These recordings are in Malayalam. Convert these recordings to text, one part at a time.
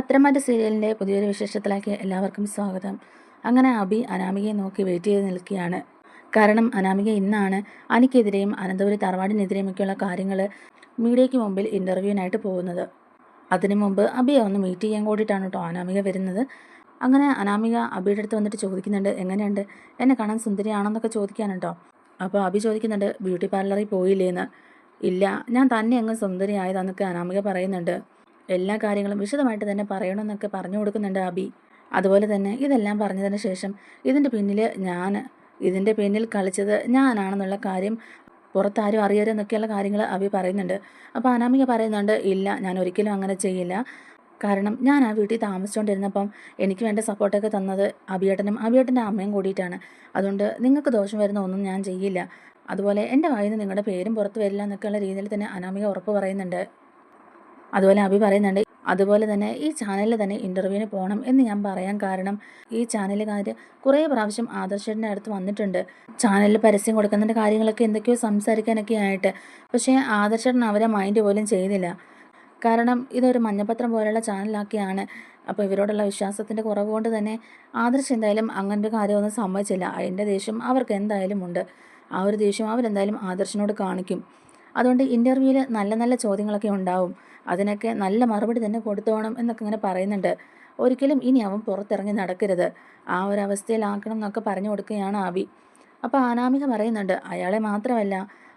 പത്രമാറ്റ് സീരിയലിന്റെ പുതിയൊരു വിശേഷത്തിലേക്ക് എല്ലാവർക്കും സ്വാഗതം. അങ്ങനെ അബി അനാമികയെ നോക്കി വെയിറ്റ് ചെയ്ത് നിൽക്കുകയാണ്. കാരണം അനാമിക ഇന്നാണ് അനിക്കെതിരെയും അനന്തപുരി തറവാടിനെതിരെയുമൊക്കെയുള്ള കാര്യങ്ങൾ മീഡിയയ്ക്ക് മുമ്പിൽ ഇന്റർവ്യൂവിനായിട്ട് പോകുന്നത്. അതിനു മുമ്പ് അബിയെ ഒന്ന് മീറ്റ് ചെയ്യാൻ കൂടിയിട്ടാണ് കേട്ടോ അനാമിക വരുന്നത്. അങ്ങനെ അനാമിക അബിയുടെ അടുത്ത് വന്നിട്ട് ചോദിക്കുന്നുണ്ട് എങ്ങനെയുണ്ട്? എന്നെ കാണാൻ സുന്ദരിയാണെന്നൊക്കെ ചോദിക്കാനുണ്ടോ അപ്പോൾ അബി ചോദിക്കുന്നുണ്ട് ബ്യൂട്ടി പാർലറിൽ പോയില്ലേന്ന്? ഇല്ല ഞാൻ തന്നെ അങ്ങ് സുന്ദരിയായതാന്നൊക്കെ അനാമിക പറയുന്നുണ്ട്. എല്ലാ കാര്യങ്ങളും വിശദമായിട്ട് തന്നെ പറയണമെന്നൊക്കെ പറഞ്ഞു കൊടുക്കുന്നുണ്ട് അബി. അതുപോലെ തന്നെ ഇതെല്ലാം പറഞ്ഞതിന് ശേഷം ഇതിന്റെ പിന്നിൽ ഞാൻ ഇതിന്റെ പിന്നിൽ കളിച്ചത് ഞാനാണെന്നുള്ള കാര്യം പുറത്താരും അറിയരുതെന്നൊക്കെയുള്ള കാര്യങ്ങൾ അബി പറയുന്നുണ്ട്. അപ്പോൾ അനാമിക പറയുന്നുണ്ട് ഇല്ല ഞാൻ ഒരിക്കലും അങ്ങനെ ചെയ്യില്ല. കാരണം ഞാൻ ആ വീട്ടിൽ താമസിച്ചുകൊണ്ടിരുന്നപ്പം എനിക്ക് വേണ്ട സപ്പോർട്ടൊക്കെ തന്നത് അബിയേട്ടനും അബിയേട്ടന്റെ അമ്മയും കൂടിയിട്ടാണ്. അതുകൊണ്ട് നിങ്ങൾക്ക് ദോഷം വരുന്ന ഒന്നും ഞാൻ ചെയ്യില്ല. അതുപോലെ എന്റെ വായിൽ നിന്ന് നിങ്ങളുടെ പേരും പുറത്ത് വരില്ല എന്നൊക്കെയുള്ള രീതിയിൽ തന്നെ അനാമിക ഉറപ്പ് പറയുന്നുണ്ട്. അതുപോലെ അഭി പറയുന്നുണ്ട് അതുപോലെ തന്നെ ഈ ചാനലിൽ തന്നെ ഇന്റർവ്യൂവിന് പോകണം എന്ന് ഞാൻ പറയാൻ കാരണം ഈ ചാനലുകാർ കുറേ പ്രാവശ്യം ആദർശന്റെ അടുത്ത് വന്നിട്ടുണ്ട്. ചാനലിൽ പരസ്യം കൊടുക്കുന്നതിന്റെ കാര്യങ്ങളൊക്കെ എന്തൊക്കെയോ സംസാരിക്കാനൊക്കെ ആയിട്ട്. പക്ഷേ ആദർശൻ അവരെ മൈൻഡ് പോലും ചെയ്തില്ല. കാരണം ഇതൊരു മഞ്ഞപ്പത്രം പോലെയുള്ള ചാനലാക്കിയാണ് അപ്പോൾ ഇവരോടുള്ള വിശ്വാസത്തിന്റെ കുറവ് കൊണ്ട് തന്നെ ആദർശ് എന്തായാലും അങ്ങനത്തെ കാര്യമൊന്നും സമ്മതിച്ചില്ല. അതിന്റെ ദേഷ്യം അവർക്ക് എന്തായാലും ഉണ്ട്. ആ ഒരു ദേഷ്യം അവരെന്തായാലും ആദർശിനോട് കാണിക്കും. അതുകൊണ്ട് ഇന്റർവ്യൂവിൽ നല്ല നല്ല ചോദ്യങ്ങളൊക്കെ ഉണ്ടാവും. അതിനൊക്കെ നല്ല മറുപടി തന്നെ കൊടുത്തോണം എന്നൊക്കെ ഇങ്ങനെ പറയുന്നുണ്ട്. ഒരിക്കലും ഇനി അവൻ പുറത്തിറങ്ങി നടക്കരുത്. ആ ഒരു അവസ്ഥയിലാക്കണം എന്നൊക്കെ പറഞ്ഞു കൊടുക്കുകയാണ് ആവി. അപ്പോൾ അനാമിക പറയുന്നുണ്ട് അയാളെ മാത്രമല്ല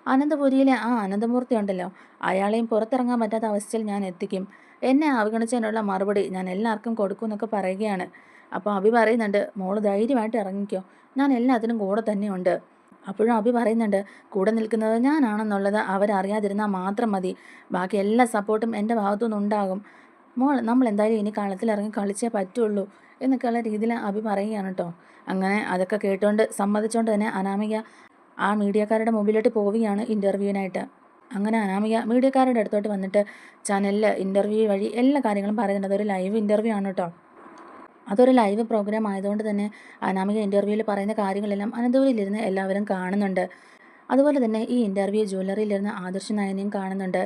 അനന്തപുരിയിലെ ആ അനന്തമൂർത്തി ഉണ്ടല്ലോ അയാളെയും പുറത്തിറങ്ങാൻ പറ്റാത്ത അവസ്ഥയിൽ ഞാൻ എത്തിക്കും. എന്നെ അവഗണിച്ചതിനുള്ള മറുപടി ഞാൻ എല്ലാവർക്കും കൊടുക്കും എന്നൊക്കെ പറയുകയാണ്. അപ്പോൾ അഭി പറയുന്നുണ്ട് മോൾ ധൈര്യമായിട്ട് ഇറങ്ങിക്കോ. ഞാൻ എല്ലാത്തിനും കൂടെ തന്നെയുണ്ട്. അപ്പോഴും അഭി പറയുന്നുണ്ട് കൂടെ നിൽക്കുന്നത് ഞാനാണെന്നുള്ളത് അവരറിയാതിരുന്നാൽ മാത്രം മതി. ബാക്കി എല്ലാ സപ്പോർട്ടും എന്റെ ഭാഗത്തുനിന്ന് ഉണ്ടാകും. മോൾ നമ്മൾ എന്തായാലും ഇനി കളത്തിലിറങ്ങി കളിച്ചേ പറ്റുള്ളൂ എന്നൊക്കെയുള്ള രീതിയിൽ അഭി പറയുകയാണ് കേട്ടോ. അങ്ങനെ അതൊക്കെ കേട്ടുകൊണ്ട് സമ്മതിച്ചുകൊണ്ട് തന്നെ അനാമിക ആ മീഡിയക്കാരുടെ മുമ്പിലോട്ട് പോവുകയാണ് ഇന്റർവ്യൂവിനായിട്ട്. അങ്ങനെ അനാമിക മീഡിയക്കാരുടെ അടുത്തോട്ട് വന്നിട്ട് ചാനലിൽ ഇന്റർവ്യൂ വഴി എല്ലാ കാര്യങ്ങളും പറയുന്നുണ്ട്. അതൊരു ലൈവ് ഇന്റർവ്യൂ ആണ് കേട്ടോ. അതൊരു ലൈവ് പ്രോഗ്രാം ആയതുകൊണ്ട് തന്നെ അനാമിക ഇന്റർവ്യൂവിൽ പറയുന്ന കാര്യങ്ങളെല്ലാം അനന്തപുരിയിലിരുന്ന് എല്ലാവരും കാണുന്നുണ്ട്. അതുപോലെ തന്നെ ഈ ഇന്റർവ്യൂ ജ്വല്ലറിയിലിരുന്ന് ആദർശ നയനെയും കാണുന്നുണ്ട്.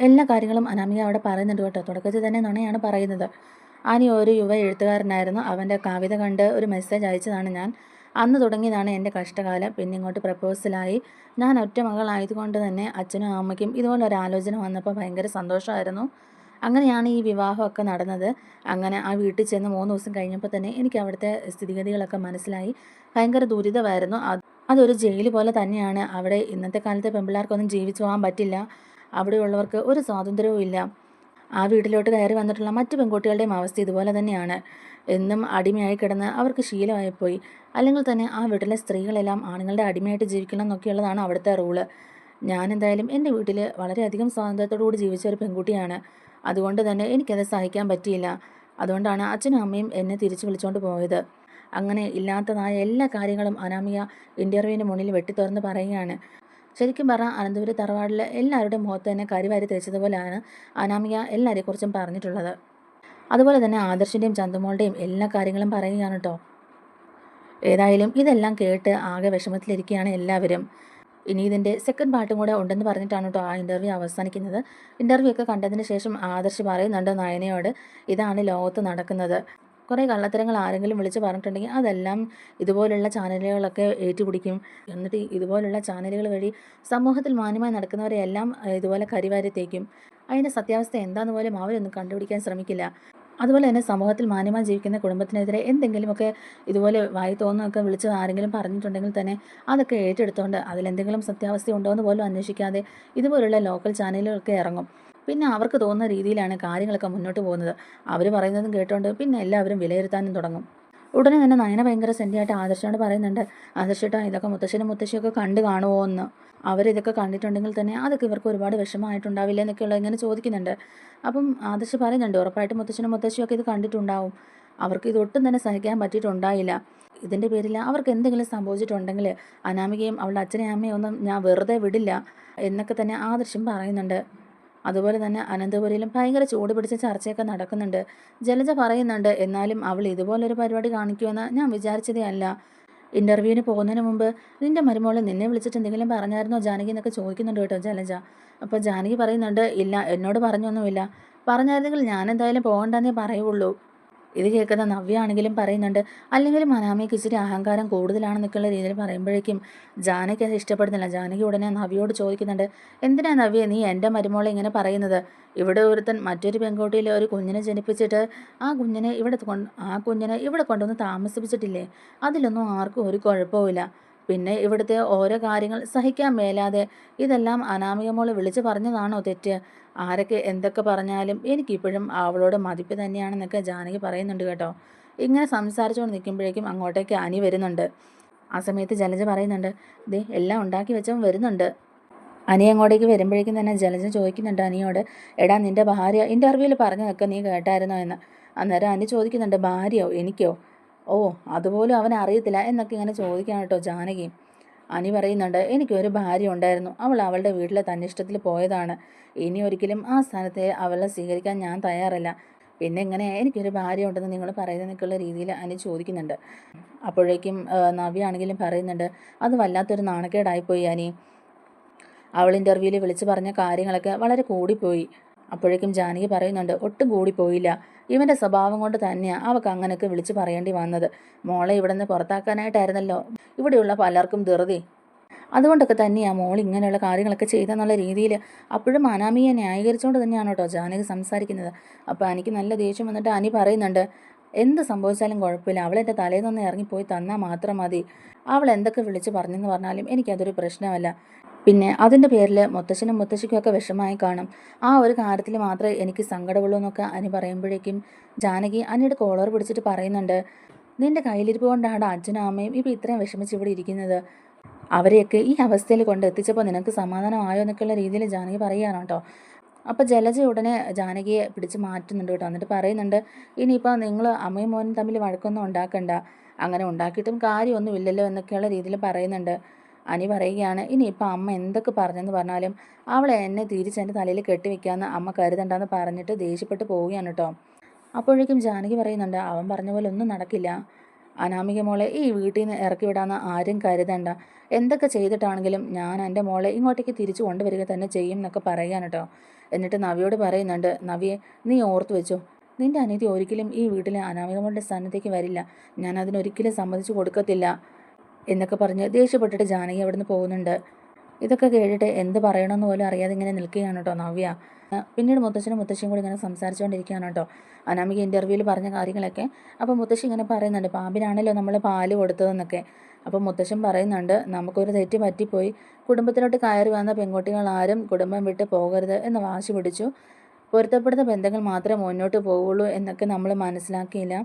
എല്ലാ കാര്യങ്ങളും അനാമിക അവിടെ പറയുന്നുണ്ട് കേട്ടോ. തുടക്കത്തിൽ തന്നെ നുണയാണ് പറയുന്നത്. ആനി ഒരു യുവ എഴുത്തുകാരനായിരുന്നു. അവന്റെ കവിത കണ്ട് ഒരു മെസ്സേജ് അയച്ചതാണ് ഞാൻ. അന്ന് തുടങ്ങിയതാണ് എന്റെ കഷ്ടകാലം. പിന്നെ ഇങ്ങോട്ട് പ്രപ്പോസലായി ഞാൻ ഒറ്റ മകളായതുകൊണ്ട് തന്നെ അച്ഛനും അമ്മയ്ക്കും ഇതുപോലെ ഒരു ആലോചന വന്നപ്പോൾ ഭയങ്കര സന്തോഷമായിരുന്നു. അങ്ങനെയാണ് ഈ വിവാഹമൊക്കെ നടന്നത്. അങ്ങനെ ആ വീട്ടിൽ ചെന്ന് മൂന്ന് ദിവസം കഴിഞ്ഞപ്പോൾ തന്നെ എനിക്ക് അവിടുത്തെ സ്ഥിതിഗതികളൊക്കെ മനസ്സിലായി. ഭയങ്കര ദുരിതമായിരുന്നു. അത് അതൊരു ജയിൽ പോലെ തന്നെയാണ്. അവിടെ ഇന്നത്തെ കാലത്തെ പെമ്പിള്ളേർക്കൊന്നും ജീവിച്ചു പോകാൻ പറ്റില്ല. അവിടെയുള്ളവർക്ക് ഒരു സ്വാതന്ത്ര്യവും ഇല്ല. ആ വീട്ടിലോട്ട് കയറി വന്നിട്ടുള്ള മറ്റു പെൺകുട്ടികളുടെയും അവസ്ഥ ഇതുപോലെ തന്നെയാണ്. എന്നും അടിമയായി കിടന്ന് അവർക്ക് ശീലമായിപ്പോയി. അല്ലെങ്കിൽ തന്നെ ആ വീട്ടിലെ സ്ത്രീകളെല്ലാം ആണുങ്ങളുടെ അടിമയായിട്ട് ജീവിക്കണം എന്നൊക്കെയുള്ളതാണ് അവിടുത്തെ റൂൾ. ഞാൻ എന്തായാലും എന്റെ വീട്ടിൽ വളരെയധികം സ്വാതന്ത്ര്യത്തോടു കൂടി ജീവിച്ച ഒരു പെൺകുട്ടിയാണ്. അതുകൊണ്ട് തന്നെ എനിക്കത് സഹിക്കാൻ പറ്റിയില്ല. അതുകൊണ്ടാണ് അച്ഛനും അമ്മയും എന്നെ തിരിച്ചു വിളിച്ചുകൊണ്ട് പോയത്. അങ്ങനെ ഇല്ലാത്തതായ എല്ലാ കാര്യങ്ങളും അനാമിക ഇന്റർവ്യൂവിന് മുന്നിൽ വെട്ടിത്തുറന്ന് പറയുകയാണ്. ശരിക്കും പറഞ്ഞാൽ അനന്തപുരി തറവാടിലെ എല്ലാവരുടെയും മുഖത്ത് തന്നെ കരിവാരി തേച്ചതുപോലെയാണ് അനാമിക എല്ലാവരെക്കുറിച്ചും പറഞ്ഞിട്ടുള്ളത്. അതുപോലെ തന്നെ ആദർശിന്റെയും ചന്തുമോളുടെയും എല്ലാ കാര്യങ്ങളും പറയുകയാണ് കേട്ടോ ഏതായാലും ഇതെല്ലാം കേട്ട് ആകെ വിഷമത്തിലിരിക്കുകയാണ് എല്ലാവരും. ഇനി ഇതിന്റെ സെക്കൻഡ് പാർട്ടും കൂടെ ഉണ്ടെന്ന് പറഞ്ഞിട്ടാണ് കേട്ടോ ആ ഇന്റർവ്യൂ അവസാനിക്കുന്നത്. ഇന്റർവ്യൂ ഒക്കെ കണ്ടതിന് ശേഷം ആദർശ് പറയുന്നുണ്ട് നയനയോട് ഇതാണ് ലോകത്ത് നടക്കുന്നത്. കുറേ കള്ളത്തരങ്ങൾ ആരെങ്കിലും വിളിച്ച് പറഞ്ഞിട്ടുണ്ടെങ്കിൽ അതെല്ലാം ഇതുപോലുള്ള ചാനലുകളൊക്കെ ഏറ്റുപിടിക്കും. എന്നിട്ട് ഇതുപോലുള്ള ചാനലുകൾ വഴി സമൂഹത്തിൽ മാന്യമായി നടക്കുന്നവരെ എല്ലാം ഇതുപോലെ കരിവാരി തേക്കും. അതിന്റെ സത്യാവസ്ഥ എന്താണെന്ന് പോലും അവരൊന്നും കണ്ടുപിടിക്കാൻ ശ്രമിക്കില്ല. അതുപോലെ തന്നെ സമൂഹത്തിൽ മാന്യമായി ജീവിക്കുന്ന കുടുംബത്തിനെതിരെ എന്തെങ്കിലുമൊക്കെ ഇതുപോലെ വായി തോന്നുന്നൊക്കെ വിളിച്ച് ആരെങ്കിലും പറഞ്ഞിട്ടുണ്ടെങ്കിൽ തന്നെ അതൊക്കെ ഏറ്റെടുത്തുകൊണ്ട് അതിലെന്തെങ്കിലും സത്യാവസ്ഥ ഉണ്ടോ എന്ന് പോലും അന്വേഷിക്കാതെ ഇതുപോലുള്ള ലോക്കൽ ചാനലുകളൊക്കെ ഇറങ്ങും. പിന്നെ അവർക്ക് തോന്നുന്ന രീതിയിലാണ് കാര്യങ്ങളൊക്കെ മുന്നോട്ട് പോകുന്നത്. അവർ പറയുന്നതും കേട്ടുകൊണ്ട് പിന്നെ എല്ലാവരും വിലയിരുത്താനും തുടങ്ങും. ഉടനെ തന്നെ നയന ഭയങ്കര സെന്റിയായിട്ട് ആദർശനോട് പറയുന്നുണ്ട്. ആദർശേട്ടാ ഇതൊക്കെ മുത്തശ്ശനും മുത്തശ്ശിയൊക്കെ കണ്ടു കാണുമോ എന്ന്. അവരിതൊക്കെ കണ്ടിട്ടുണ്ടെങ്കിൽ തന്നെ അതൊക്കെ ഇവർക്ക് ഒരുപാട് വിഷമമായിട്ടുണ്ടാവില്ല എന്നൊക്കെയുള്ള ഇങ്ങനെ ചോദിക്കുന്നുണ്ട്. അപ്പം ആദർശ് പറയുന്നുണ്ട് ഉറപ്പായിട്ട് മുത്തശ്ശനും മുത്തശ്ശിയൊക്കെ ഇത് കണ്ടിട്ടുണ്ടാവും. അവർക്ക് ഇതൊട്ടും തന്നെ സഹിക്കാൻ പറ്റിയിട്ടുണ്ടായില്ല. ഇതിന്റെ പേരിൽ അവർക്ക് എന്തെങ്കിലും സംഭവിച്ചിട്ടുണ്ടെങ്കിൽ അനാമികയും അവളുടെ അച്ഛനെയും അമ്മയും ഒന്നും ഞാൻ വെറുതെ വിടില്ല എന്നൊക്കെ തന്നെ ആദർശം പറയുന്നുണ്ട്. അതുപോലെ തന്നെ അനന്തപുരിയിലും ഭയങ്കര ചൂട് പിടിച്ച ചർച്ചയൊക്കെ നടക്കുന്നുണ്ട്. ജലജ പറയുന്നുണ്ട് എന്നാലും അവൾ ഇതുപോലൊരു പരിപാടി കാണിക്കുമെന്ന് ഞാൻ വിചാരിച്ചതേ അല്ല. ഇന്റർവ്യൂവിന് പോകുന്നതിന് മുമ്പ് നിന്റെ മരുമോൾ നിന്നെ വിളിച്ചിട്ട് എന്തെങ്കിലും പറഞ്ഞായിരുന്നോ ജാനകി എന്നൊക്കെ ചോദിക്കുന്നുണ്ട് കേട്ടോ ജലജ. അപ്പോൾ ജാനകി പറയുന്നുണ്ട് ഇല്ല എന്നോട് പറഞ്ഞൊന്നുമില്ല. പറഞ്ഞായിരുന്നെങ്കിൽ ഞാൻ എന്തായാലും പോകണ്ടെന്നേ പറയുള്ളൂ. ഇത് കേൾക്കുന്ന നവ്യ ആണെങ്കിലും പറയുന്നുണ്ട് അല്ലെങ്കിൽ മനാമയ്ക്ക് ഇച്ചിരി അഹങ്കാരം കൂടുതലാണെന്നൊക്കെയുള്ള രീതിയിൽ പറയുമ്പോഴേക്കും ജാനകി അത് ഇഷ്ടപ്പെടുന്നില്ല. ജാനകി ഉടനെ നവ്യോട് ചോദിക്കുന്നുണ്ട് എന്തിനാ നവ്യ നീ എന്റെ മരുമോളെ ഇങ്ങനെ പറയുന്നത്? ഇവിടെ ഒരുത്തൻ മറ്റൊരു പെൺകുട്ടിയിൽ ഒരു കുഞ്ഞിനെ ജനിപ്പിച്ചിട്ട് ആ കുഞ്ഞിനെ ഇവിടെ കൊണ്ട് ആ കുഞ്ഞിനെ ഇവിടെ കൊണ്ടുവന്ന് താമസിപ്പിച്ചിട്ടില്ലേ? അതിലൊന്നും ആർക്കും ഒരു കുഴപ്പവുമില്ല. പിന്നെ ഇവിടുത്തെ ഓരോ കാര്യങ്ങൾ സഹിക്കാൻ മേലാതെ ഇതെല്ലാം അനാമിക മോൾ വിളിച്ചു പറഞ്ഞതാണോ തെറ്റ്? ആരൊക്കെ എന്തൊക്കെ പറഞ്ഞാലും എനിക്കിപ്പോഴും അവളോട് മതിപ്പ് തന്നെയാണെന്നൊക്കെ ജാനകി പറയുന്നുണ്ട് കേട്ടോ. ഇങ്ങനെ സംസാരിച്ചുകൊണ്ട് നിൽക്കുമ്പോഴേക്കും അങ്ങോട്ടേക്ക് അനി വരുന്നുണ്ട്. ആ സമയത്ത് ജലജ പറയുന്നുണ്ട് ദേ എല്ലാം ഉണ്ടാക്കി വെച്ചവൻ വരുന്നുണ്ട്. അനി അങ്ങോട്ടേക്ക് വരുമ്പോഴേക്കും തന്നെ ജലജ ചോദിക്കുന്നുണ്ട് അനിയോട് എടാ നിന്റെ ഭാര്യ ഇന്റർവ്യൂവിൽ പറഞ്ഞതൊക്കെ നീ കേട്ടായിരുന്നോ എന്ന്? അന്നേരം അനി ചോദിക്കുന്നുണ്ട് ഭാര്യയോ? എനിക്കോ? ഓ അതുപോലും അവൻ അറിയത്തില്ല എന്നൊക്കെ ഇങ്ങനെ ചോദിക്കാൻ കേട്ടോ ജാനകി. അനി പറയുന്നുണ്ട് എനിക്കൊരു ഭാര്യ ഉണ്ടായിരുന്നു. അവൾ അവളുടെ വീട്ടിലെ തന്നിഷ്ടത്തിൽ പോയതാണ്. ഇനി ഒരിക്കലും ആ സ്ഥാനത്തെ അവളെ സ്വീകരിക്കാൻ ഞാൻ തയ്യാറല്ല. പിന്നെ എങ്ങനെ എനിക്കൊരു ഭാര്യ ഉണ്ടെന്ന് നിങ്ങൾ പറയുന്നതിനൊക്കെയുള്ള രീതിയിൽ അനി ചോദിക്കുന്നുണ്ട്. അപ്പോഴേക്കും നവ്യ ആണെങ്കിലും പറയുന്നുണ്ട് അത് വല്ലാത്തൊരു നാണക്കേടായിപ്പോയി അനി. അവൾ ഇന്റർവ്യൂവിൽ വിളിച്ചു പറഞ്ഞ കാര്യങ്ങളൊക്കെ വളരെ കൂടിപ്പോയി. അപ്പോഴേക്കും ജാനകി പറയുന്നുണ്ട് ഒട്ടും കൂടിപ്പോയില്ല. ഇവന്റെ സ്വഭാവം കൊണ്ട് തന്നെയാണ് അവൾക്ക് അങ്ങനെയൊക്കെ വിളിച്ച് പറയേണ്ടി വന്നത്. മോളെ ഇവിടെ നിന്ന് പുറത്താക്കാനായിട്ടായിരുന്നല്ലോ. ഇവിടെയുള്ള പലർക്കും ധൃതി. അതുകൊണ്ടൊക്കെ തന്നെയാണ് മോൾ ഇങ്ങനെയുള്ള കാര്യങ്ങളൊക്കെ ചെയ്തെന്നുള്ള രീതിയിൽ അപ്പോഴും അനാമിയെ ന്യായീകരിച്ചുകൊണ്ട് തന്നെയാണ് കേട്ടോ ജാനകി സംസാരിക്കുന്നത്. അപ്പോൾ എനിക്ക് നല്ല ദേഷ്യം വന്നിട്ട് അനി പറയുന്നുണ്ട് എന്ത് സംഭവിച്ചാലും കുഴപ്പമില്ല. അവളെന്റെ തലേന്ന് നിന്ന് ഇറങ്ങിപ്പോയി തന്നാൽ മാത്രം മതി. അവൾ എന്തൊക്കെ വിളിച്ച് പറഞ്ഞെന്ന് പറഞ്ഞാലും എനിക്കതൊരു പ്രശ്നമല്ല. പിന്നെ അതിന്റെ പേരിൽ മുത്തശ്ശനും മുത്തശ്ശിക്കും ഒക്കെ വിഷമായി കാണും. ആ ഒരു കാര്യത്തിൽ മാത്രമേ എനിക്ക് സങ്കടമുള്ളൂ എന്നൊക്കെ അനി പറയുമ്പോഴേക്കും ജാനകി അനിയുടെ കോളർ പിടിച്ചിട്ട് പറയുന്നുണ്ട് നിന്റെ കയ്യിലിരിപ്പ് കൊണ്ടാണ് അച്ഛനും അമ്മയും ഇപ്പോൾ ഇത്രയും വിഷമിച്ച് ഇവിടെ ഇരിക്കുന്നത്. അവരെയൊക്കെ ഈ അവസ്ഥയിൽ കൊണ്ട് എത്തിച്ചപ്പോൾ നിനക്ക് സമാധാനമായോ എന്നൊക്കെയുള്ള രീതിയിൽ ജാനകി പറയുകയാണ് കേട്ടോ. അപ്പോൾ ജലജ ഉടനെ ജാനകിയെ പിടിച്ച് മാറ്റുന്നുണ്ട് കേട്ടോ. എന്നിട്ട് പറയുന്നുണ്ട് ഇനിയിപ്പോൾ നിങ്ങൾ അമ്മയും മോനും തമ്മിൽ വഴക്കൊന്നും ഉണ്ടാക്കണ്ട. അങ്ങനെ ഉണ്ടാക്കിയിട്ടും കാര്യമൊന്നുമില്ലല്ലോ എന്നൊക്കെയുള്ള രീതിയിൽ പറയുന്നുണ്ട്. അനി പറയുകയാണ് ഇനിയിപ്പോൾ അമ്മ എന്തൊക്കെ പറഞ്ഞെന്ന് പറഞ്ഞാലും അവളെ എന്നെ തിരിച്ച് എന്റെ തലയിൽ കെട്ടിവെക്കാമെന്ന് അമ്മ കരുതണ്ടെന്ന് പറഞ്ഞിട്ട് ദേഷ്യപ്പെട്ട് പോവുകയാണ് കേട്ടോ അപ്പോഴേക്കും ജാനകി പറയുന്നുണ്ട് അവൻ പറഞ്ഞ പോലെ ഒന്നും നടക്കില്ല. അനാമിക മോളെ ഈ വീട്ടിൽ നിന്ന് ഇറക്കി വിടാമെന്ന് ആരും കരുതണ്ട. എന്തൊക്കെ ചെയ്തിട്ടാണെങ്കിലും ഞാൻ എന്റെ മോളെ ഇങ്ങോട്ടേക്ക് തിരിച്ചു കൊണ്ടുവരിക തന്നെ ചെയ്യും എന്നൊക്കെ പറയാൻ കേട്ടോ എന്നിട്ട് നവിയോട് പറയുന്നുണ്ട് നവിയെ നീ ഓർത്തു വെച്ചോ. നിന്റെ അനീതി ഒരിക്കലും ഈ വീട്ടിലെ അനാമിക മോളുടെ സ്ഥാനത്തേക്ക് വരില്ല. ഞാൻ അതിനൊരിക്കലും സമ്മതിച്ചു കൊടുക്കത്തില്ല. എന്നൊക്കെ പറഞ്ഞ് ദേഷ്യപ്പെട്ടിട്ട് ജാനകി അവിടുന്ന് പോകുന്നുണ്ട്. ഇതൊക്കെ കേട്ടിട്ട് എന്ത് പറയണമെന്ന് പോലും അറിയാതെ ഇങ്ങനെ നിൽക്കുകയാണ് കേട്ടോ നവ്യ. പിന്നീട് മുത്തശ്ശനും മുത്തശ്ശിയും കൂടി ഇങ്ങനെ സംസാരിച്ചുകൊണ്ടിരിക്കുകയാണ് കേട്ടോ. അനാമിക ഇന്റർവ്യൂവിൽ പറഞ്ഞ കാര്യങ്ങളൊക്കെ അപ്പോൾ മുത്തശ്ശി ഇങ്ങനെ പറയുന്നുണ്ട് പാമ്പിനാണല്ലോ നമ്മൾ പാൽ കൊടുത്തതെന്നൊക്കെ. അപ്പോൾ മുത്തശ്ശൻ പറയുന്നുണ്ട് നമുക്കൊരു തെറ്റ് പറ്റിപ്പോയി. കുടുംബത്തിലോട്ട് കയറി വന്ന പെൺകുട്ടികൾ ആരും കുടുംബം വിട്ട് പോകരുത് എന്ന് വാശി പിടിച്ചു. പൊരുത്തപ്പെടുന്ന ബന്ധങ്ങൾ മാത്രമേ മുന്നോട്ട് പോവുള്ളൂ എന്നൊക്കെ നമ്മൾ മനസ്സിലാക്കിയില്ല.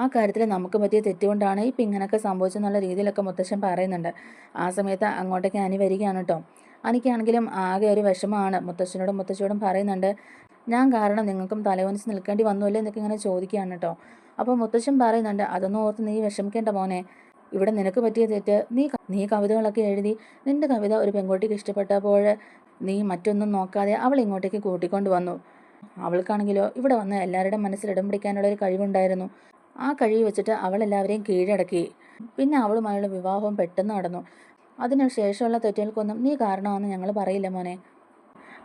ആ കാര്യത്തിൽ നമുക്ക് പറ്റിയ തെറ്റുകൊണ്ടാണ് ഇപ്പം ഇങ്ങനെയൊക്കെ സംഭവിച്ചെന്നുള്ള രീതിയിലൊക്കെ മുത്തശ്ശൻ പറയുന്നുണ്ട്. ആ സമയത്ത് അങ്ങോട്ടേക്ക് അനി വരികയാണ് കേട്ടോ അനിക്കാണെങ്കിലും ആകെ ഒരു വിഷമമാണ് മുത്തശ്ശനോടും മുത്തശ്ശിയോടും പറയുന്നുണ്ട്. ഞാൻ കാരണം നിങ്ങൾക്കും തലവനിച്ച് നിൽക്കേണ്ടി വന്നുമല്ലേ എന്നൊക്കെ ഇങ്ങനെ ചോദിക്കുകയാണ് കേട്ടോ അപ്പോൾ മുത്തശ്ശൻ പറയുന്നുണ്ട് അതൊന്നും ഓർത്ത് നീ വിഷമിക്കേണ്ട മോനെ. ഇവിടെ നിനക്ക് പറ്റിയ തെറ്റ് നീ നീ കവിതകളൊക്കെ എഴുതി നിന്റെ കവിത ഒരു പെൺകുട്ടിക്ക് ഇഷ്ടപ്പെട്ടപ്പോൾ നീ മറ്റൊന്നും നോക്കാതെ അവൾ ഇങ്ങോട്ടേക്ക് കൂട്ടിക്കൊണ്ട് വന്നു. അവൾക്കാണെങ്കിലോ ഇവിടെ വന്ന് എല്ലാവരുടെയും മനസ്സിൽ ഇടം പിടിക്കാനുള്ള ഒരു കഴിവുണ്ടായിരുന്നു. ആ കഴിവ് വെച്ചിട്ട് അവൾ എല്ലാവരെയും കീഴടക്കി. പിന്നെ അവളുമായുള്ള വിവാഹവും പെട്ടെന്ന് നടന്നു. അതിനു ശേഷമുള്ള തെറ്റുകൾക്കൊന്നും നീ കാരണമാണെന്ന് ഞങ്ങൾ പറയില്ല മോനെ.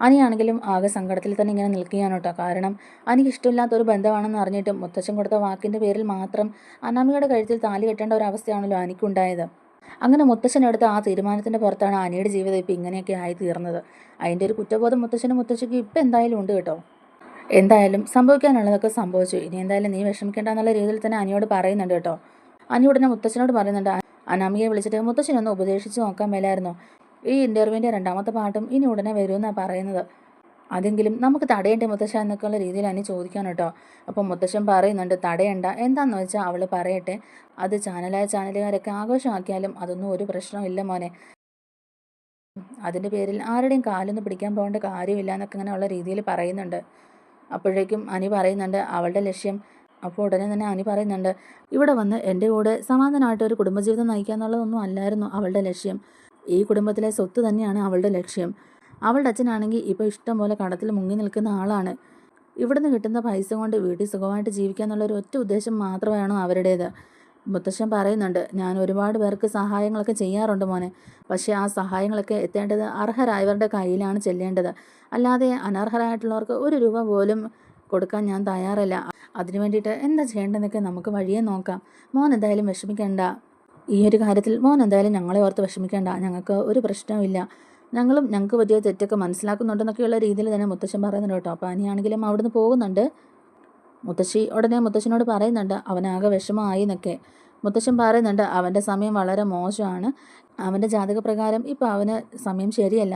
അനിയാണെങ്കിലും ആകെ സങ്കടത്തിൽ തന്നെ ഇങ്ങനെ നിൽക്കുകയാണ് കേട്ടോ. കാരണം അനിക്ക് ഇഷ്ടമില്ലാത്ത ഒരു ബന്ധമാണെന്ന് അറിഞ്ഞിട്ടും മുത്തച്ഛൻ കൊടുത്ത വാക്കിന്റെ പേരിൽ മാത്രം അനാമികയുടെ കഴുത്തിൽ താലി കെട്ടേണ്ട ഒരു അവസ്ഥയാണല്ലോ അനിക്കുണ്ടായത്. അങ്ങനെ മുത്തച്ഛൻ എടുത്ത ആ തീരുമാനത്തിന്റെ പുറത്താണ് അനിയുടെ ജീവിതം ഇപ്പം ഇങ്ങനെയൊക്കെ ആയി തീർന്നത് അതിന്റെ ഒരു കുറ്റബോധം മുത്തച്ഛനും മുത്തശ്ശിക്കും ഇപ്പം എന്തായാലും ഉണ്ട് കേട്ടോ. എന്തായാലും സംഭവിക്കാനുള്ളതൊക്കെ സംഭവിച്ചു. ഇനി എന്തായാലും നീ വിഷമിക്കേണ്ട എന്നുള്ള രീതിയിൽ തന്നെ അനിയോട് പറയുന്നുണ്ട് കേട്ടോ. അനി ഉടനെ മുത്തച്ഛനോട് പറയുന്നുണ്ട്. അനാമികയെ വിളിച്ചിട്ട് മുത്തച്ഛനൊന്ന് ഉപദേശിച്ച് നോക്കാൻ മേലായിരുന്നു. ഈ ഇന്റർവ്യൂവിന്റെ രണ്ടാമത്തെ പാട്ടും ഇനി ഉടനെ വരുമെന്നാണ് പറയുന്നത്. അതെങ്കിലും നമുക്ക് തടയേണ്ട മുത്തശ്ശ എന്നൊക്കെയുള്ള രീതിയിൽ അനി ചോദിക്കാൻ കേട്ടോ. അപ്പം മുത്തശ്ശൻ പറയുന്നുണ്ട് തടയണ്ട. എന്താണെന്ന് വെച്ചാൽ അവൾ പറയട്ടെ. അത് ചാനലായ ചാനലുകാരൊക്കെ ആഘോഷമാക്കിയാലും അതൊന്നും ഒരു പ്രശ്നമില്ല മോനെ. അതിന്റെ പേരിൽ ആരുടെയും കാലൊന്നും പിടിക്കാൻ പോകേണ്ട കാര്യമില്ല എന്നൊക്കെ ഇങ്ങനെയുള്ള രീതിയിൽ പറയുന്നുണ്ട്. അപ്പോഴേക്കും അനി പറയുന്നുണ്ട് അവളുടെ ലക്ഷ്യം. അപ്പോൾ ഉടനെ തന്നെ അനി പറയുന്നുണ്ട് ഇവിടെ വന്ന് എന്റെ കൂടെ സമാധാനമായിട്ട് ഒരു കുടുംബജീവിതം നയിക്കുക എന്നുള്ളതൊന്നും അല്ലായിരുന്നു അവളുടെ ലക്ഷ്യം. ഈ കുടുംബത്തിലെ സ്വത്ത് തന്നെയാണ് അവളുടെ ലക്ഷ്യം. അവളുടെ അച്ഛനാണെങ്കിൽ ഇപ്പോൾ ഇഷ്ടം പോലെ കടത്തിൽ മുങ്ങി നിൽക്കുന്ന ആളാണ്. ഇവിടുന്ന് കിട്ടുന്ന പൈസ കൊണ്ട് വീട്ടിൽ സുഖമായിട്ട് ജീവിക്കുക ഒരു ഒറ്റ ഉദ്ദേശം മാത്രമാണ് അവരുടേത്. മുത്തശ്ശൻ പറയുന്നുണ്ട് ഞാൻ ഒരുപാട് പേർക്ക് സഹായങ്ങളൊക്കെ ചെയ്യാറുണ്ട് മോനെ. പക്ഷേ ആ സഹായങ്ങളൊക്കെ എത്തേണ്ടത് അർഹരായവരുടെ കയ്യിലാണ് ചെല്ലേണ്ടത്. അല്ലാതെ അനർഹരായിട്ടുള്ളവർക്ക് ഒരു രൂപ പോലും കൊടുക്കാൻ ഞാൻ തയ്യാറല്ല. അതിനു വേണ്ടിയിട്ട് എന്താ ചെയ്യേണ്ടതെന്നൊക്കെ നമുക്ക് വഴിയെ നോക്കാം. മോൻ എന്തായാലും വിഷമിക്കേണ്ട. ഈ ഒരു കാര്യത്തിൽ മോൻ എന്തായാലും ഞങ്ങളെ ഓർത്ത് വിഷമിക്കേണ്ട. ഞങ്ങൾക്ക് ഒരു പ്രശ്നവുമില്ല. ഞങ്ങളും ഞങ്ങൾക്ക് പറ്റിയ തെറ്റൊക്കെ മനസ്സിലാക്കുന്നുണ്ടെന്നൊക്കെയുള്ള രീതിയിൽ തന്നെ മുത്തശ്ശൻ പറയുന്നുണ്ട് കേട്ടോ. അപ്പോൾ അനിയാണെങ്കിലും അവിടുന്ന് പോകുന്നുണ്ട്. മുത്തശ്ശി ഉടനെ മുത്തശ്ശനോട് പറയുന്നുണ്ട് അവനാകെ വിഷമമായി എന്നൊക്കെ മുത്തശ്ശൻ പറയുന്നുണ്ട് അവന്റെ സമയം വളരെ മോശമാണ്. അവന്റെ ജാതകപ്രകാരം ഇപ്പോൾ അവന് സമയം ശരിയല്ല.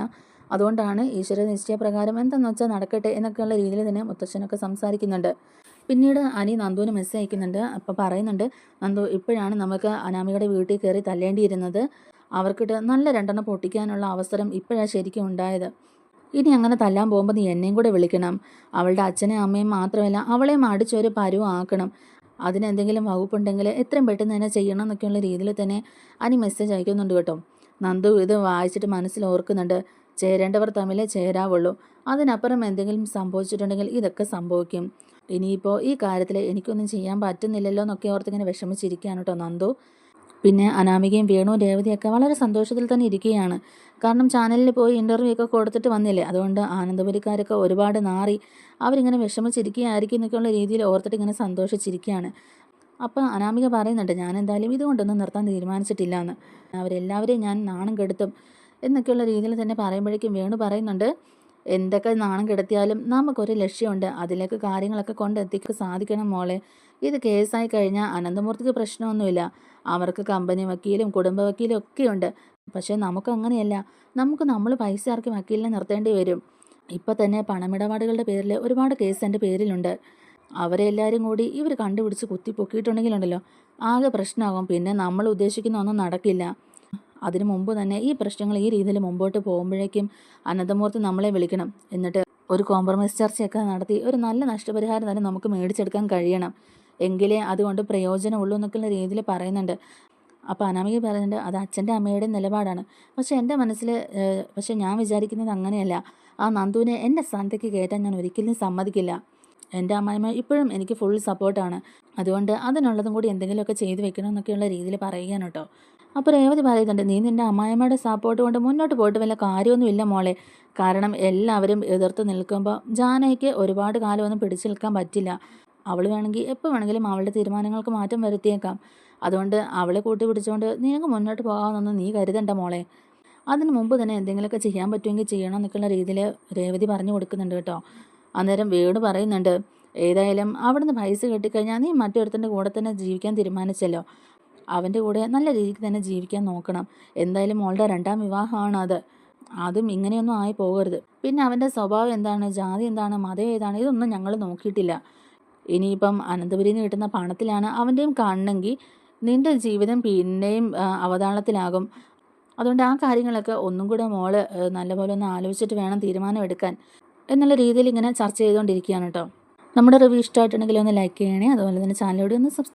അതുകൊണ്ടാണ് ഈശ്വര നിശ്ചയപ്രകാരം എന്തെന്ന് വെച്ചാൽ നടക്കട്ടെ എന്നൊക്കെയുള്ള രീതിയിൽ തന്നെ മുത്തശ്ശനൊക്കെ സംസാരിക്കുന്നുണ്ട്. പിന്നീട് അനി നന്ദുവിന് മെസ്സേജ് അയക്കുന്നുണ്ട്. അപ്പോൾ പറയുന്നുണ്ട് നന്ദു ഇപ്പോഴാണ് നമുക്ക് അനാമികയുടെ വീട്ടിൽ കയറി തല്ലേണ്ടിയിരുന്നത്. അവർക്കിട്ട് നല്ല രണ്ടെണ്ണം പൊട്ടിക്കാനുള്ള അവസരം ഇപ്പോഴാണ് ശരിക്കും ഉണ്ടായത്. ഇനി അങ്ങനെ തല്ലാൻ പോകുമ്പോൾ നീ എന്നെയും കൂടെ വിളിക്കണം. അവളുടെ അച്ഛനെയും അമ്മയും മാത്രമല്ല അവളെയും അടിച്ചൊരു പരുവാക്കണം. അതിനെന്തെങ്കിലും വകുപ്പുണ്ടെങ്കിൽ എത്രയും പെട്ടെന്ന് തന്നെ ചെയ്യണം എന്നൊക്കെയുള്ള രീതിയിൽ തന്നെ അനി മെസ്സേജ് അയക്കുന്നുണ്ട് കേട്ടോ. നന്ദു ഇത് വായിച്ചിട്ട് മനസ്സിൽ ഓർക്കുന്നുണ്ട്. ചേരേണ്ടവർ തമ്മിലേ ചേരാവുള്ളൂ. അതിനപ്പുറം എന്തെങ്കിലും സംഭവിച്ചിട്ടുണ്ടെങ്കിൽ ഇതൊക്കെ സംഭവിക്കും. ഇനിയിപ്പോൾ ഈ കാര്യത്തിൽ എനിക്കൊന്നും ചെയ്യാൻ പറ്റുന്നില്ലല്ലോ എന്നൊക്കെ ഓർത്തിങ്ങനെ വിഷമിച്ചിരിക്കുകയാണ് കേട്ടോ നന്ദു. പിന്നെ അനാമികയും വേണു രേവതിയൊക്കെ വളരെ സന്തോഷത്തിൽ തന്നെ ഇരിക്കുകയാണ്. കാരണം ചാനലിൽ പോയി ഇന്റർവ്യൂ ഒക്കെ കൊടുത്തിട്ട് വന്നില്ലേ? അതുകൊണ്ട് ആനന്ദപുരിക്കാരൊക്കെ ഒരുപാട് നാറി. അവരിങ്ങനെ വിഷമിച്ചിരിക്കുകയായിരിക്കും എന്നൊക്കെയുള്ള രീതിയിൽ ഓർത്തിട്ട് ഇങ്ങനെ സന്തോഷിച്ചിരിക്കുകയാണ്. അപ്പോൾ അനാമിക പറയുന്നുണ്ട് ഞാൻ എന്തായാലും ഇതുകൊണ്ടൊന്നും നിർത്താൻ തീരുമാനിച്ചിട്ടില്ല എന്ന് അവരെല്ലാവരെയും ഞാൻ നാണം കെടുത്തും എന്നൊക്കെയുള്ള രീതിയിൽ തന്നെ പറയുമ്പോഴേക്കും വേണു പറയുന്നുണ്ട് എന്തൊക്കെ നാണം കെടുത്തിയാലും നമുക്കൊരു ലക്ഷ്യമുണ്ട്. അതിലേക്ക് കാര്യങ്ങളൊക്കെ കൊണ്ടെത്തിക്ക് സാധിക്കണം മോളെ. ഇത് കേസായി കഴിഞ്ഞാൽ അനന്തമൂർത്തിക്ക് പ്രശ്നമൊന്നുമില്ല. അവർക്ക് കമ്പനി വക്കീലും കുടുംബ വക്കീലും ഒക്കെയുണ്ട് പക്ഷേ നമുക്ക് അങ്ങനെയല്ല നമുക്ക് നമ്മൾ പൈസ ഇറക്കി വക്കീലിനെ നിർത്തേണ്ടി വരും. ഇപ്പം തന്നെ പണമിടപാടുകളുടെ പേരിൽ ഒരുപാട് കേസ് എന്റെ പേരിലുണ്ട്. അവരെ എല്ലാവരും കൂടി ഇവർ കണ്ടുപിടിച്ച് കുത്തി പൊക്കിയിട്ടുണ്ടെങ്കിലുണ്ടല്ലോ. ആകെ പ്രശ്നമാകും പിന്നെ നമ്മൾ ഉദ്ദേശിക്കുന്ന ഒന്നും നടക്കില്ല. അതിനു മുമ്പ് തന്നെ ഈ പ്രശ്നങ്ങൾ ഈ രീതിയിൽ മുമ്പോട്ട് പോകുമ്പോഴേക്കും അനന്തമൂർത്തി നമ്മളെ വിളിക്കണം. എന്നിട്ട് ഒരു കോംപ്രമൈസ് ചർച്ചയൊക്കെ നടത്തി ഒരു നല്ല നഷ്ടപരിഹാരം തന്നെ നമുക്ക് മേടിച്ചെടുക്കാൻ കഴിയണം. എങ്കിലേ അതുകൊണ്ട് പ്രയോജനമുള്ളൂ എന്നൊക്കെയുള്ള രീതിയിൽ പറയുന്നുണ്ട്. അപ്പോൾ അനാമിക പറയുന്നുണ്ട് അത് അച്ഛന്റെ അമ്മയുടെ നിലപാടാണ്. പക്ഷേ എന്റെ മനസ്സിൽ പക്ഷേ ഞാൻ വിചാരിക്കുന്നത് അങ്ങനെയല്ല. ആ നന്ദുവിനെ എന്റെ സ്ഥാനത്തേക്ക് കയറ്റാൻ ഞാൻ ഒരിക്കലും സമ്മതിക്കില്ല. എന്റെ അമ്മായിമ്മ ഇപ്പോഴും എനിക്ക് ഫുൾ സപ്പോർട്ടാണ്. അതുകൊണ്ട് അതിനുള്ളതും കൂടി എന്തെങ്കിലുമൊക്കെ ചെയ്തു വെക്കണം എന്നൊക്കെയുള്ള രീതിയിൽ പറയുകയാണ് കേട്ടോ. അപ്പോൾ രേവതി പറയുന്നുണ്ട് നീ നിന്റെ അമ്മായിമ്മയുടെ സപ്പോർട്ട് കൊണ്ട് മുന്നോട്ട് പോയിട്ട് വല്ല കാര്യമൊന്നുമില്ല മോളെ. കാരണം എല്ലാവരും എതിർത്ത് നിൽക്കുമ്പോൾ ജാനയ്ക്ക് ഒരുപാട് കാലമൊന്നും പിടിച്ചു നിൽക്കാൻ പറ്റില്ല. അവൾ വേണമെങ്കിൽ എപ്പോൾ വേണമെങ്കിലും അവളുടെ തീരുമാനങ്ങൾക്ക് മാറ്റം വരുത്തിയേക്കാം. അതുകൊണ്ട് അവളെ കൂട്ടി പിടിച്ചുകൊണ്ട് നിനക്ക് മുന്നോട്ട് പോകാമെന്നൊന്നും നീ കരുതണ്ട മോളെ. അതിന് മുമ്പ് തന്നെ എന്തെങ്കിലുമൊക്കെ ചെയ്യാൻ പറ്റുമെങ്കിൽ ചെയ്യണം എന്നൊക്കെയുള്ള രീതിയിൽ രേവതി പറഞ്ഞു കൊടുക്കുന്നുണ്ട് കേട്ടോ. അന്നേരം വീട് പറയുന്നുണ്ട് ഏതായാലും അവിടുന്ന് പൈസ കിട്ടിക്കഴിഞ്ഞാൽ നീ മറ്റൊരുത്തന്റെ കൂടെ തന്നെ ജീവിക്കാൻ തീരുമാനിച്ചല്ലോ. അവന്റെ കൂടെ നല്ല രീതിക്ക് തന്നെ ജീവിക്കാൻ നോക്കണം. എന്തായാലും മോളുടെ രണ്ടാം വിവാഹമാണ് അത്. അതും ഇങ്ങനെയൊന്നും ആയി പോകരുത്. പിന്നെ അവന്റെ സ്വഭാവം എന്താണ്? ജാതി എന്താണ്? മതം ഏതാണ്? ഇതൊന്നും ഞങ്ങൾ നോക്കിയിട്ടില്ല. ഇനിയിപ്പം അനന്തപുരിയിൽ നിന്ന് കിട്ടുന്ന പണത്തിലാണ് അവന്റെയും കാണണമെങ്കിൽ നിന്റെ ജീവിതം പിന്നെയും അവതാളത്തിലാകും. അതുകൊണ്ട് ആ കാര്യങ്ങളൊക്കെ ഒന്നും കൂടെ മോൾ നല്ലപോലെ ഒന്ന് ആലോചിച്ചിട്ട് വേണം തീരുമാനം എടുക്കാൻ എന്നുള്ള രീതിയിൽ ഇങ്ങനെ ചർച്ച ചെയ്തുകൊണ്ടിരിക്കുകയാണ് കേട്ടോ. നമ്മുടെ റിവ്യൂ ഇഷ്ടമായിട്ടുണ്ടെങ്കിൽ ഒന്ന് ലൈക്ക് ചെയ്യണേ അതുപോലെ തന്നെ ചാനലോടെ ഒന്ന് സബ്സ്ക്രൈബ്